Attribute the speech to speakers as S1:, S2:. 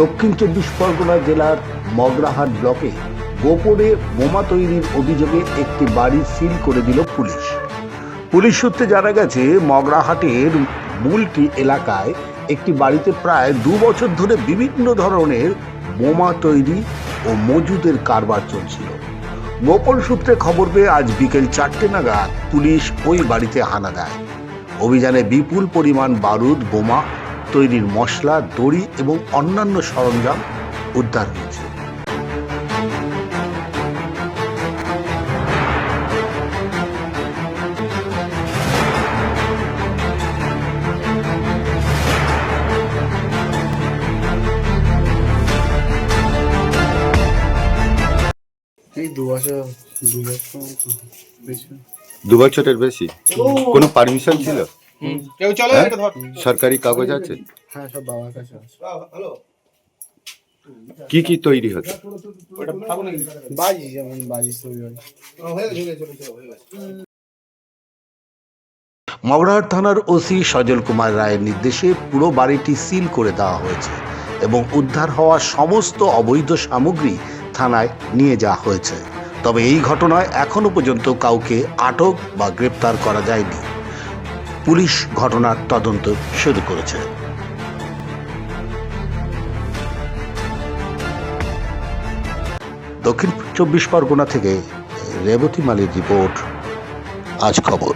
S1: দক্ষিণ চব্বিশ পরগনা জেলার মগরাহাট ব্লকে গোপনে বোমা তৈরির অভিযোগে একটি বাড়ি সিল করে দিল পুলিশ। পুলিশ সূত্রে জানা গেছে, মগরাহাটের মূলটি এলাকায় একটি বাড়িতে প্রায় দু বছর ধরে বিভিন্ন ধরনের বোমা তৈরি ও মজুদের কারবার চলছিল। গোপন সূত্রে খবর পেয়ে আজ বিকেল চারটে নাগাদ পুলিশ ওই বাড়িতে হানা দেয়। অভিযানে বিপুল পরিমাণ বারুদ, বোমা তৈরির মশলা দড়ি এবং অন্যান্য সরঞ্জাম উদ্ধার হয়েছে।
S2: দু
S3: বছরের বেশি? কোনো পারমিশন ছিল?
S4: কেউ চলো
S3: হ্যাঁ?
S4: ধর।
S3: সরকারি কাগজ আছে?
S2: হ্যাঁ সব বাবার কাছে আছে।
S3: কি কি তৈরি
S4: ওটা
S2: বাজি যেমন বাজি তৈরি হয়।
S1: থানার ওসি সজল কুমার রায়ের নির্দেশে পুরো বাড়িটি সিল করে দেওয়া হয়েছে এবং উদ্ধার হওয়া সমস্ত অবৈধ সামগ্রী থানায় নিয়ে যাওয়া হয়েছে। তবে এই ঘটনায় এখনও পর্যন্ত কাউকে আটক বা গ্রেপ্তার করা যায়নি। পুলিশ ঘটনার তদন্ত শুরু করেছে। দক্ষিণ চব্বিশ পরগনা থেকে রেবতী মালির রিপোর্ট আজ খবর।